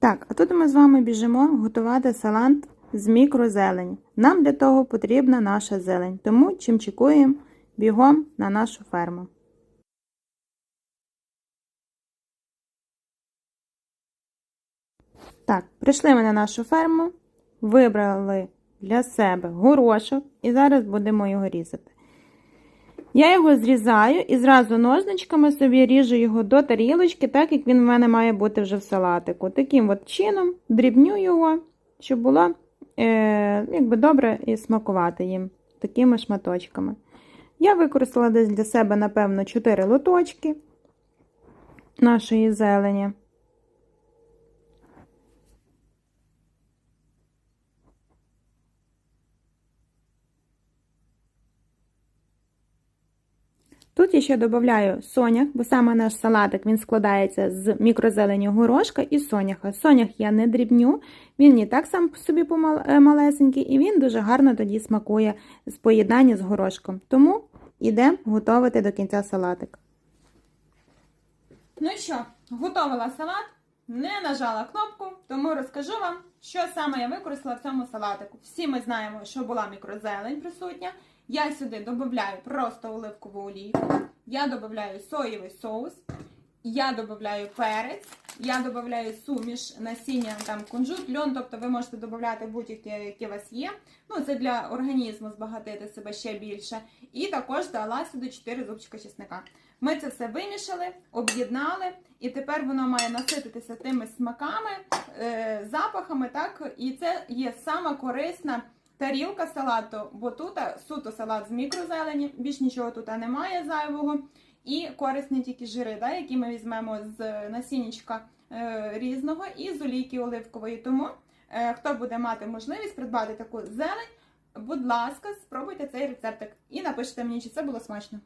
Так, а тут ми з вами біжимо готувати салат з мікрозелені. Нам для того потрібна наша зелень, тому чимчикуємо бігом на нашу ферму. Так, прийшли ми на нашу ферму, вибрали для себе горошок і зараз будемо його різати. Я його зрізаю і зразу ножничками собі ріжу його до тарілочки, так як він в мене має бути вже в салатику. Таким от чином дрібню його, щоб було е, якби добре і смакувати їм такими шматочками. Я використала десь для себе, напевно, 4 лоточки нашої зелені. Тут я ще додаю сонях, бо саме наш салатик він складається з мікрозелені горошка і соняха. Сонях я не дрібню, він не так сам собі е, малесенький, і він дуже гарно тоді смакує з поєднання з горошком. Тому йдемо готувати до кінця салатик. Ну що, готувала салат, не нажала кнопку, тому розкажу вам, що саме я використала в цьому салатику. Всі ми знаємо, що була мікрозелень присутня. Я сюди додаю просто оливкову олійку, я додаю соєвий соус, я додаю перець, я додаю суміш насіння там кунжут, льон, тобто ви можете додати будь-яке, яке у вас є. Ну, це для організму збагатити себе ще більше. І також дала сюди 4 зубчика чесника. Ми це все вимішали, об'єднали, і тепер воно має насититися тими смаками, е, запахами, так, і це є сама корисна тарілка салату, бо тут суто салат з мікрозелені, більш нічого тут немає зайвого. І корисні тільки жири, да, які ми візьмемо з насіннячка е, різного і з олійки оливкової. Тому, е, хто буде мати можливість придбати таку зелень, будь ласка, спробуйте цей рецептик і напишіть мені, чи це було смачно.